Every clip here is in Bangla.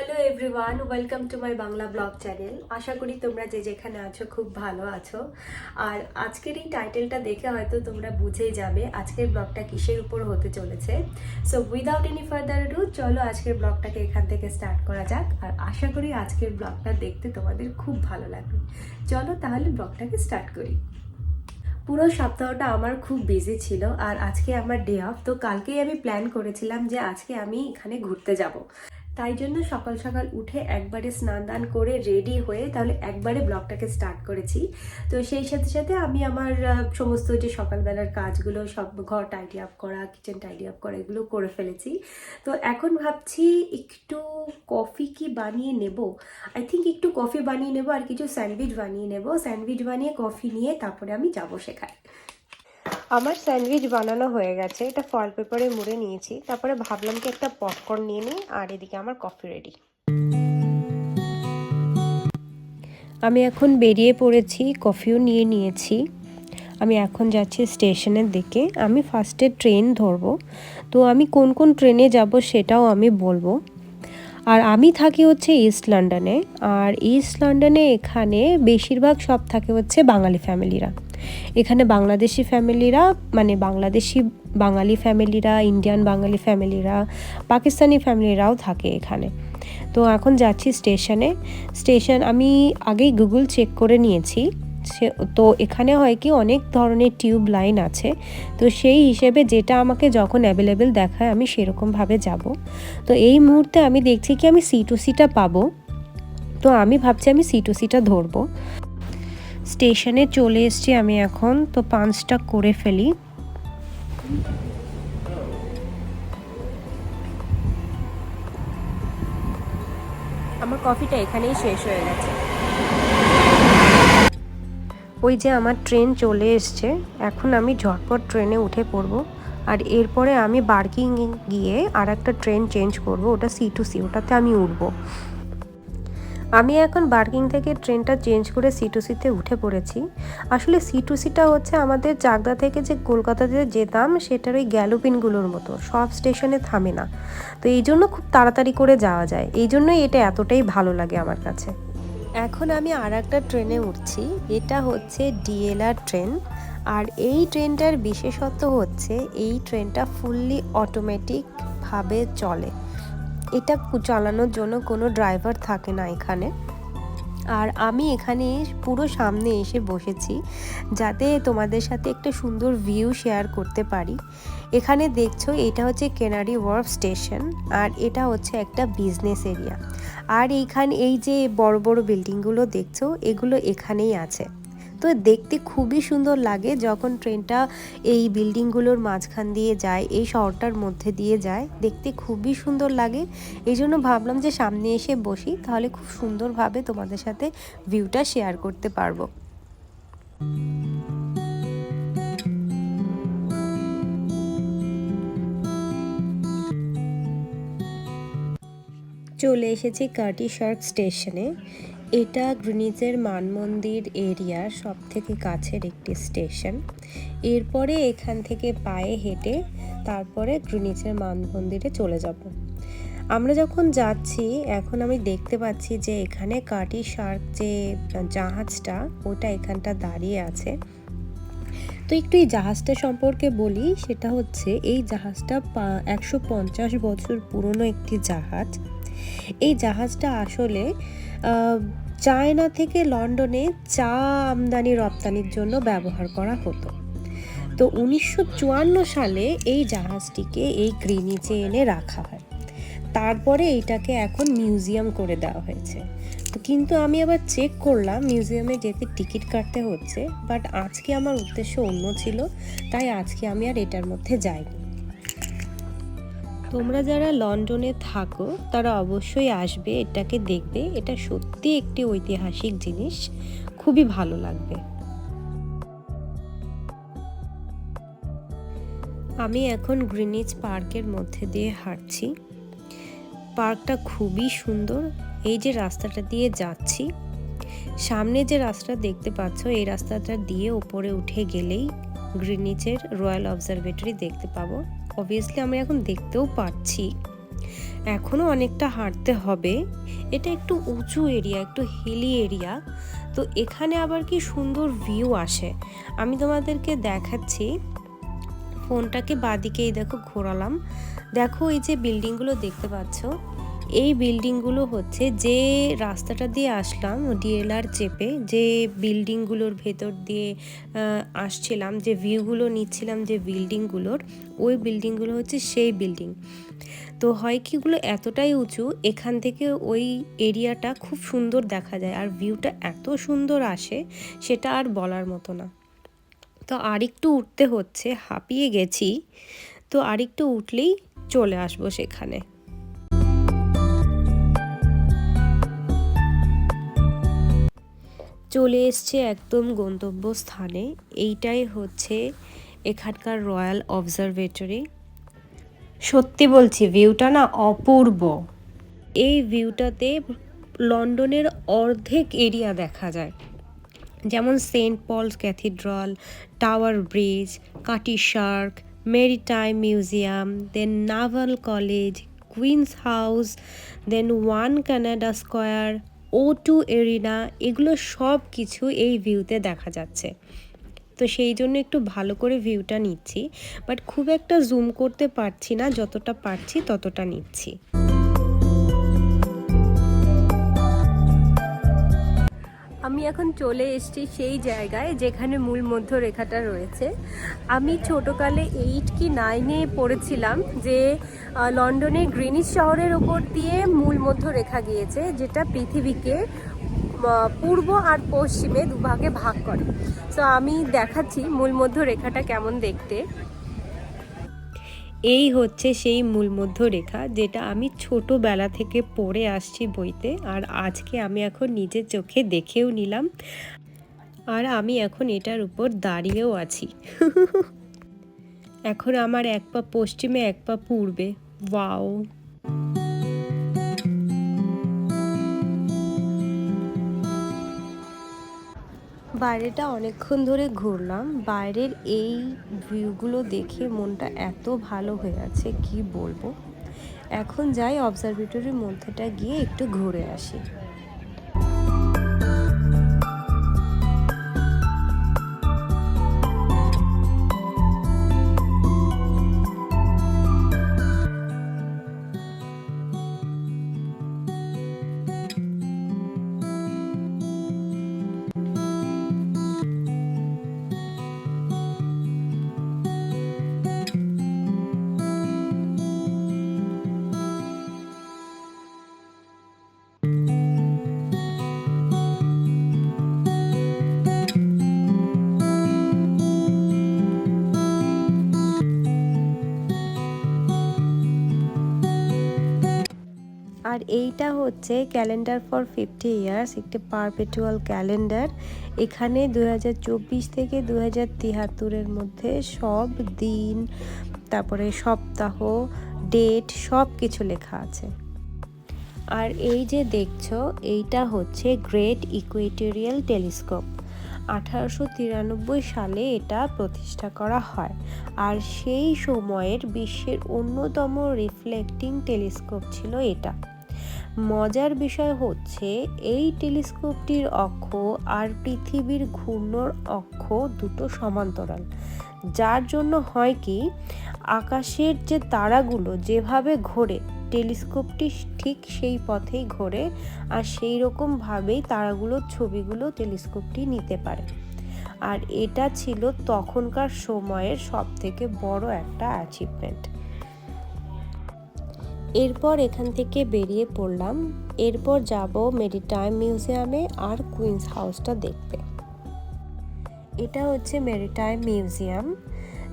Hello everyone welcome to my Bangla vlog channel আশা করি তোমরা যে যেখানে আছো খুব ভালো আছো। আর আজকের এই টাইটেলটা দেখে হয়তো তোমরা বুঝেই যাবে আজকের ব্লগটা কিসের উপর হতে চলেছে। So without any further ado চলো আজকের ব্লগটাকে এখান থেকে স্টার্ট করা যাক। আর আশা করি আজকের ব্লগটা দেখতে তোমাদের খুব ভালো লাগবে। চলো তাহলে ব্লগটাকে স্টার্ট করি। পুরো সপ্তাহটা আমার খুব বিজি ছিল আর আজকে আমার ডে অফ তো কালকেই আমি প্ল্যান করেছিলাম যে আজকে আমি এখানে ঘুরতে যাব। তাই জন্য সকাল সকাল উঠে একবারে স্নান দান করে রেডি হয়ে তাহলে একবারে ব্লগটাকে স্টার্ট করেছি। তো সেই সাথে সাথে আমি আমার সমস্ত যে সকালবেলার কাজগুলো, সব ঘর টাইডি আপ করা কিচেন টাইডি আপ করা, এগুলো করে ফেলেছি। তো এখন ভাবছি একটু কফি কি বানিয়ে নেব? আই থিঙ্ক একটু কফি বানিয়ে নেব আর কিছু স্যান্ডউইচ বানিয়ে নেব। স্যান্ডউইচ বানিয়ে কফি নিয়ে তারপরে আমি যাব সেখানে। আমার স্যান্ডউইচ বানানো হয়ে গেছে, এটা ফল পেপারে মুড়ে নিয়েছি, তারপরে ভাবলাম কি একটা পপকর্ন নিয়ে নিই, আর এদিকে আমার কফি রেডি আমি এখন বেরিয়ে পড়েছি, কফিও নিয়ে নিয়েছি। আমি এখন যাচ্ছি স্টেশনের দিকে, আমি ফার্স্টে ট্রেন ধরবো, তো আমি কোন কোন ট্রেনে যাব সেটাও আমি বলব। আর আমি থাকি হচ্ছে ইস্ট লন্ডনে আর ইস্ট লন্ডনে এখানে বেশিরভাগ সব থাকে হচ্ছে বাঙালি ফ্যামিলিরা এখানে বাংলাদেশি ফ্যামিলিরা মানে বাংলাদেশি বাঙালি ফ্যামিলিরা, ইন্ডিয়ান বাঙালি ফ্যামিলিরা, পাকিস্তানি ফ্যামিলিরাও থাকে এখানে। তো এখন যাচ্ছি স্টেশনে। স্টেশন আমি আগেই গুগল চেক করে নিয়েছি। তো এখানে হয় কি অনেক ধরনের টিউব লাইন আছে। তো সেই হিসেবে যেটা আমাকে যখন অ্যাভেলেবেল দেখায় আমি সেরকমভাবে যাব। তো এই মুহূর্তে আমি দেখছি কি আমি সি টু সিটা পাবো। তো আমি ভাবছি আমি সি টু সিটা ধরবো। স্টেশনে চলে এসেছি আমি এখন তো পাঁচটা করে ফেলি। আমার কফিটা এখানেই শেষ হয়ে গেছে। ওই যে আমার ট্রেন চলে এসছে এখন আমি ঝটপট ট্রেনে উঠে পড়ব। আর এরপরে আমি বার্কিং গিয়ে আর একটা ট্রেন চেঞ্জ করব ওটা সি টু সি ওটাতে আমি উঠবো। আমি এখন বার্কিং থেকে ট্রেনটা চেঞ্জ করে সি টু সিতে উঠে পড়েছি। আসলে সি টু সিটা হচ্ছে আমাদের চাকদা থেকে যে কলকাতাতে যেতাম, সেটার ওই গ্যালোপিনগুলোর মতো, সব স্টেশনে থামে না। তো এই জন্য খুব তাড়াতাড়ি করে যাওয়া যায়। এই জন্যই এটা এতটাই ভালো লাগে আমার কাছে। এখন আমি আর একটা ট্রেনে উঠছি, এটা হচ্ছে ডিএলআর ট্রেন। আর এই ট্রেনটার বিশেষত্ব হচ্ছে, এই ট্রেনটা ফুললি অটোমেটিকভাবে চলে। এটা চালানোর জন্য কোনো ড্রাইভার থাকে না এখানে। আর আমি এখানে পুরো সামনে এসে বসেছি, যাতে তোমাদের সাথে একটা সুন্দর ভিউ শেয়ার করতে পারি। এখানে দেখছ এটা হচ্ছে কেনারি ওয়ার্ফ স্টেশন আর এটা হচ্ছে একটা বিজনেস এরিয়া আর এইখানে, এই যে বড় বড় বিল্ডিংগুলো দেখছ, এগুলো এখানেই আছে। তো দেখতে খুবই সুন্দর লাগে যখন ট্রেনটা এই বিল্ডিংগুলোর মাঝখান দিয়ে যায়, এই শহরটার মধ্যে দিয়ে যায়। দেখতে খুবই সুন্দর লাগে। এই জন্য ভাবলাম যে সামনে এসে বসি, তাহলে খুব সুন্দরভাবে তোমাদের সাথে ভিউটা শেয়ার করতে পারব। চলে এসেছি কাটি শার্ক স্টেশনে। এটা গ্রিনিজের মানমন্দির এরিয়ার সব থেকে কাছের একটি স্টেশন। এরপরে এখান থেকে পায়ে হেঁটে তারপরে গ্রিনিজের মানমন্দিরে চলে যাব। আমরা যখন যাচ্ছি, এখন আমি দেখতে পাচ্ছি যে এখানে কাটি শার্ক যে জাহাজটা, ওটা এখানটা দাঁড়িয়ে আছে। তো একটু এই জাহাজটা সম্পর্কে বলি, সেটা হচ্ছে এই জাহাজটা একশো পঞ্চাশ বছর পুরনো একটি জাহাজ। এই জাহাজটা আসলে চায়না থেকে লন্ডনে চা আমদানি রপ্তানির জন্য ব্যবহার করা হতো। তো উনিশশো চুয়ান্ন সালে এই জাহাজটিকে এই গ্রিনিচে এনে রাখা হয়। তারপরে এইটাকে এখন মিউজিয়াম করে দেওয়া হয়েছে। তো কিন্তু আমি আবার চেক করলাম, মিউজিয়ামে যেতে টিকিট কাটতে হচ্ছে, বাট আজকে আমার উদ্দেশ্য অন্য ছিল, তাই আজকে আমি আর এটার মধ্যে যাইনি। তোমরা যারা লন্ডনে থাকো, তারা অবশ্যই আসবে, এটাকে দেখবে। এটা সত্যি একটি ঐতিহাসিক জিনিস। খুবই ভালো লাগবে। আমি এখন গ্রিনিচ পার্কের মধ্যে দিয়ে হাঁটছি। পার্কটা খুবই সুন্দর। এই যে রাস্তাটা দিয়ে যাচ্ছি, সামনে যে রাস্তা দেখতে পাচ্ছ, এই রাস্তাটা দিয়ে উপরে উঠে গেলেই গ্রিনিচের রয়্যাল অবজারভেটরি দেখতে পাবো। অবভিয়াসলি আমরা এখন দেখতেও পাচ্ছি এখনও অনেকটা হাঁটতে হবে। এটা একটু উঁচু এরিয়া একটু হিলি এরিয়া তো এখানে আবার কি সুন্দর ভিউ আসে। আমি তোমাদেরকে দেখাচ্ছি। ফোনটাকে বাদিকেই দেখো ঘোরালাম। দেখো এই যে বিল্ডিংগুলো দেখতে পাচ্ছ। এই বিল্ডিংগুলো হচ্ছে যে রাস্তাটা দিয়ে আসলাম, ডিএলআর চেপে, যে বিল্ডিংগুলোর ভেতর দিয়ে আসছিলাম, যে ভিউগুলো নিচ্ছিলাম যে বিল্ডিংগুলোর, ওই বিল্ডিংগুলো হচ্ছে সেই বিল্ডিং। তো হয় কিগুলো এতটাই উঁচু, এখান থেকে ওই এরিয়াটা খুব সুন্দর দেখা যায় আর ভিউটা এত সুন্দর আসে, সেটা আর বলার মতো না। তো আরেকটু উঠতে হচ্ছে, হাঁপিয়ে গেছি, তো আরেকটু উঠলেই চলে আসব সেখানে। চলে এসছে একদম গন্তব্যস্থানে। এইটাই হচ্ছে এখানকার রয়্যাল অবজারভেটরি। সত্যি বলছি, ভিউটা না অপূর্ব। এই ভিউটাতে লন্ডনের অর্ধেক এরিয়া দেখা যায়। যেমন Saint Paul's Cathedral, Tower Bridge, Cutty Sark, Maritime Museum, then Naval College, Queen's House, then One Canada Square O two Arena এগুলো সব কিছু এই ভিউতে দেখা যাচ্ছে। তো সেই জন্য একটু ভালো করে ভিউটা নিচ্ছি বাট খুব একটা জুম করতে পারছি না, যতটা পারছি ততটা নিচ্ছি। আমি এখন চলে এসেছি সেই জায়গায় যেখানে মূল মধ্যরেখাটা রয়েছে। আমি ছোটোকালে এইট কি নাইনে পড়েছিলাম যে লন্ডনের গ্রিনিস শহরের ওপর দিয়ে মূল মধ্যরেখা গিয়েছে, যেটা পৃথিবীকে পূর্ব আর পশ্চিমে দুভাগে ভাগ করে। তো আমি দেখাচ্ছি মূল মধ্যরেখাটা কেমন দেখতে। এই হচ্ছে সেই মূলমধ্য রেখা যেটা আমি ছোটোবেলা থেকে পড়ে আসছি বইতে, আর আজকে আমি এখন নিজের চোখে দেখেও নিলাম, আর আমি এখন এটার উপর দাঁড়িয়েও আছি। এখন আমার এক পা পশ্চিমে, এক পা পূর্বে। ওয়াও! বাইরেটা অনেকক্ষণ ধরে ঘুরলাম। বাইরের এই ভিউগুলো দেখে মনটা এত ভালো হয়ে আছে, কি বলব? এখন যাই অবজারভেটরির মধ্যেটা গিয়ে একটু ঘুরে আসি। এইটা হচ্ছে ক্যালেন্ডার ফর ফিফটি ইয়ার্স একটি পারপেচুয়াল ক্যালেন্ডার এখানে দু থেকে দু হাজার মধ্যে সব দিন, তারপরে সপ্তাহ ডেট সব কিছু লেখা আছে। আর এই যে দেখছ, এইটা হচ্ছে গ্রেট ইকুয়েটোরিয়াল টেলিস্কোপ আঠারোশো তিরানব্বই সালে এটা প্রতিষ্ঠা করা হয়। আর সেই সময়ের বিশ্বের অন্যতম রিফ্লেক্টিং টেলিস্কোপ ছিল এটা। মজার বিষয় হচ্ছে, এই টেলিস্কোপটির অক্ষ আর পৃথিবীর ঘূর্ণর অক্ষ দুটো সমান্তরাল। যার জন্য হয় কি, আকাশের যে তারাগুলো যেভাবে ঘোরে, টেলিস্কোপটি ঠিক সেই পথেই ঘোরে আর সেই রকমভাবেই তারাগুলোর ছবিগুলো টেলিস্কোপটি নিতে পারে। আর এটা ছিল তখনকার সময়ের সব থেকে বড় একটা অ্যাচিভমেন্ট এরপর এখান থেকে বেরিয়ে পড়লাম। এরপর যাব মেরিটাইম মিউজিয়ামে আর কুইন্স হাউসটা দেখতে। এটা হচ্ছে মেরিটাইম মিউজিয়াম।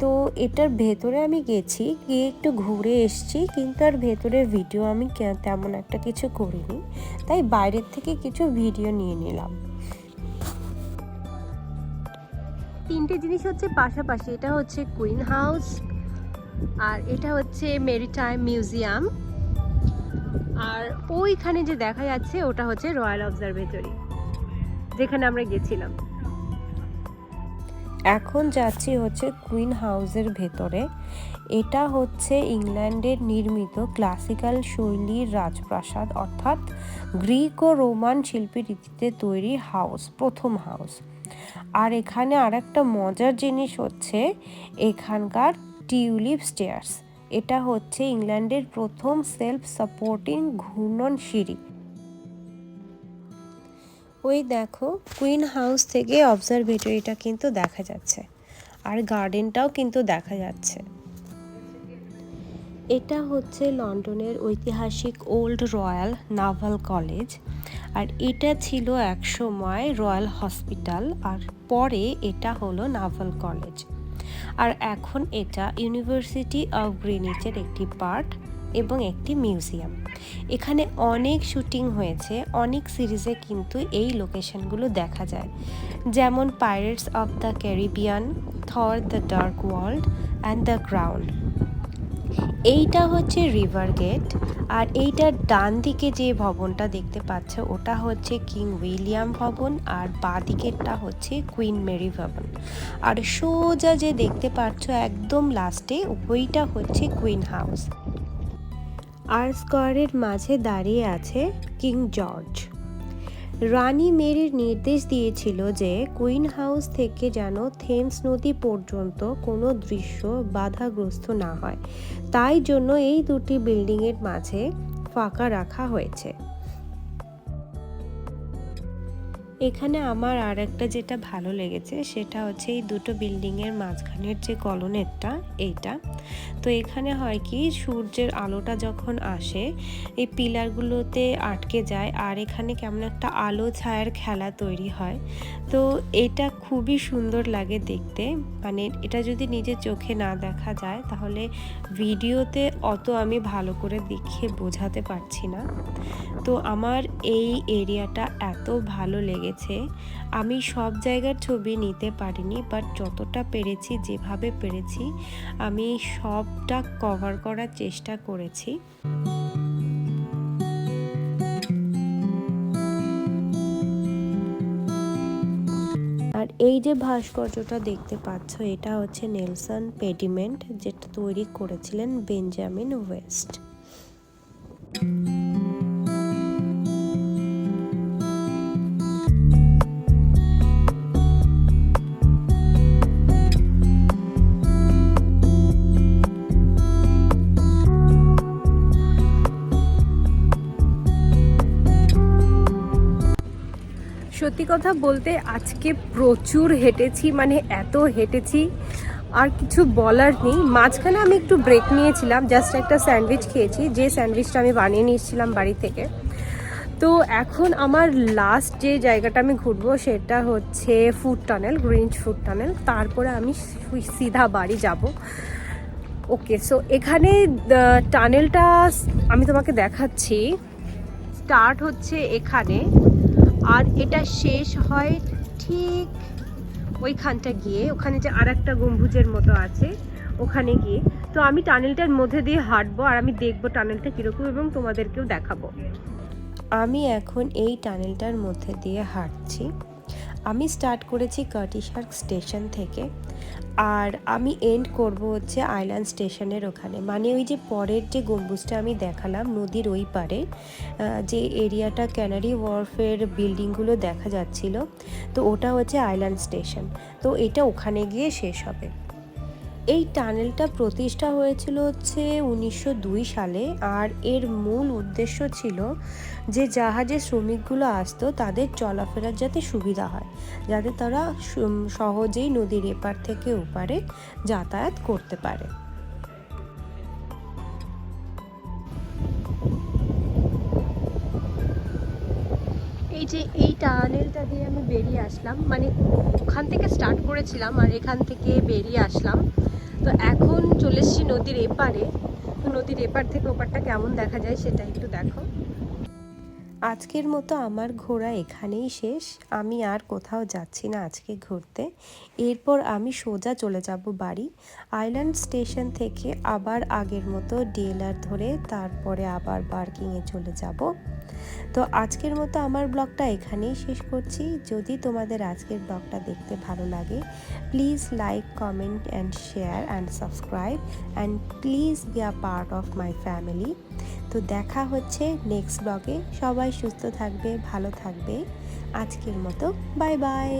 তো এটার ভেতরে আমি গেছি, গিয়ে একটু ঘুরে এসেছি, কিন্তু আর ভেতরের ভিডিও আমি তেমন একটা কিছু করিনি। তাই বাইরের থেকে কিছু ভিডিও নিয়ে নিলাম। তিনটে জিনিস হচ্ছে পাশাপাশি, এটা হচ্ছে কুইন হাউস আর এটা হচ্ছে মেরিটাইম মিউজিয়াম আর ওইখানে যে দেখা যাচ্ছে, ওটা হচ্ছে রয়্যাল অবজারভেটরি যেখানে আমরা গেছিলাম। এখন যাচ্ছি হচ্ছে কুইন হাউসের ভেতরে। এটা হচ্ছে ইংল্যান্ডের নির্মিত ক্লাসিক্যাল শৈলীর রাজপ্রাসাদ, অর্থাৎ গ্রিক ও রোমান শিল্পী রীতিতে তৈরি হাউস প্রথম হাউস আর এখানে আর একটা মজার জিনিস হচ্ছে, এখানকার টিউলিপ স্টেয়ার্স। এটা হচ্ছে ইংল্যান্ডের প্রথম সেলফ সাপোর্টিং ঘূর্ণন সিঁড়ি। ওই দেখো, কুইন হাউস থেকে অবজারভেটরিটা কিন্তু দেখা যাচ্ছে। আর গার্ডেনটাও কিন্তু দেখা যাচ্ছে। এটা হচ্ছে লন্ডনের ঐতিহাসিক ওল্ড রয়্যাল নাভাল কলেজ। আর এটা ছিল একসময় রয়্যাল হসপিটাল। আর পরে এটা হলো নাভাল কলেজ। আর এখন এটা ইউনিভার্সিটি অফ গ্রিনিচের একটি পার্ট এবং একটি মিউজিয়াম। এখানে অনেক শুটিং হয়েছে, অনেক সিরিজে কিন্তু এই লোকেশনগুলো দেখা যায়। যেমন Pirates of the Caribbean Thor the Dark World and the ground এইটা হচ্ছে রিভার গেট আর এইটার ডান দিকে যে ভবনটা দেখতে পাচ্ছ, ওটা হচ্ছে কিং উইলিয়াম ভবন আর বাঁ দিকেরটা হচ্ছে কুইন মেরি ভবন। আর সোজা যে দেখতে পাচ্ছ একদম লাস্টে ওইটা হচ্ছে কুইন হাউস আর স্কোয়ারের মাঝে দাঁড়িয়ে আছে কিং জর্জ রানী মেরির নির্দেশ দিয়েছিল যে কুইন হাউস থেকে যেন থেমস নদী পর্যন্ত কোনো দৃশ্য বাধাগ্রস্ত না হয়। তাই জন্য এই দুটি বিল্ডিংয়ের মাঝে ফাঁকা রাখা হয়েছে। এখানে আমার আর একটা যেটা ভালো লেগেছে সেটা হচ্ছে এই দুটো বিল্ডিংয়ের মাঝখানের যে কলনেরটা, এইটা। তো এখানে হয় কি, সূর্যের আলোটা যখন আসে, এই পিলারগুলোতে আটকে যায় আর এখানে কেমন একটা আলো ছায়ার খেলা তৈরি হয়। তো এটা খুবই সুন্দর লাগে দেখতে। মানে এটা যদি নিজের চোখে না দেখা যায়, তাহলে ভিডিওতে অত আমি ভালো করে দেখিয়ে বোঝাতে পারছি না। তো আমার এই এরিয়াটা এত ভালো লেগেছে আমি সব জায়গার ছবি নিতে পারিনি বাট যতটা পেরেছি, যেভাবে পেরেছি, আমি সবটা কভার করার চেষ্টা করেছি। আর এই যে ভাস্কর্যটা দেখতে পাচ্ছ, এটা হচ্ছে নেলসন পেডিমেন্ট, যেটা তৈরি করেছিলেন বেঞ্জামিন ওয়েস্ট। সত্যি কথা বলতে আজকে প্রচুর হেঁটেছি মানে এত হেঁটেছি, আর কিছু বলার নেই। মাঝখানে আমি একটু ব্রেক নিয়েছিলাম জাস্ট একটা স্যান্ডউইচ খেয়েছি, যে স্যান্ডউইচটা আমি বানিয়ে নিয়েছিলাম বাড়ি থেকে। তো এখন আমার লাস্ট যে জায়গাটা আমি ঘুরবো সেটা হচ্ছে food tunnel Greenwich food tunnel তারপরে আমি সিধা বাড়ি যাব। ওকে সো এখানে টানেলটা আমি তোমাকে দেখাচ্ছি। স্টার্ট হচ্ছে এখানে। আর এটা শেষ হয় ঠিক ওইখানটা গিয়ে। ওখানে যে আর একটা গম্বুজের মতো আছে ওখানে গিয়ে। তো আমি টানেলটার মধ্যে দিয়ে হাঁটবো আর আমি দেখব টানেলটা কীরকম এবং তোমাদেরকেও দেখাবো। আমি এখন এই টানেলটার মধ্যে দিয়ে হাঁটছি। আমি স্টার্ট করেছি কার্টিশার্ক স্টেশন থেকে, আর আমি এন্ড করব হচ্ছে আইল্যান্ড স্টেশনের ওখানে। মানে ওই যে পরের যে গম্বুজটা আমি দেখালাম, নদীর ওই পারে যে এরিয়াটা ক্যানারি ওয়ার্ফের বিল্ডিংগুলো দেখা যাচ্ছিল, তো ওটা হচ্ছে আইল্যান্ড স্টেশন তো এটা ওখানে গিয়ে শেষ হবে। এই টানেলটা প্রতিষ্ঠা হয়েছিল হচ্ছে উনিশশো দুই সালে আর এর মূল উদ্দেশ্য ছিল যে জাহাজে শ্রমিকগুলো আসতো তাদের চলাফেরার যাতে সুবিধা হয়, যাতে তারা সহজেই নদীর এপার থেকে ওপারে যাতায়াত করতে পারে। যে এই টানেলটা দিয়ে আমি বেরিয়ে আসলাম। মানে ওখান থেকে স্টার্ট করেছিলাম আর এখান থেকে বেরিয়ে আসলাম। তো এখন চলে এসছি নদীর এপারে। তো নদীর এপার থেকে ওপারটা কেমন দেখা যায় সেটা একটু দেখো। আজকের মতো আমার ঘোরা এখানেই শেষ। আমি আর কোথাও যাচ্ছি না আজকে ঘুরতে। এরপর আমি সোজা চলে যাব বাড়ি। আইল্যান্ড স্টেশন থেকে আবার আগের মতো ডিএলআর ধরে তারপরে আবার পার্কিংয়ে চলে যাব। তো আজকের মতো আমার ব্লগটা এখানেই শেষ করছি। যদি তোমাদের আজকের ব্লগটা দেখতে ভালো লাগে please like comment and share and subscribe and please be a part of my family তো দেখা হচ্ছে নেক্সট ব্লগে সবাই সুস্থ থাকবে, ভালো থাকবে। আজকের মতো বাই বাই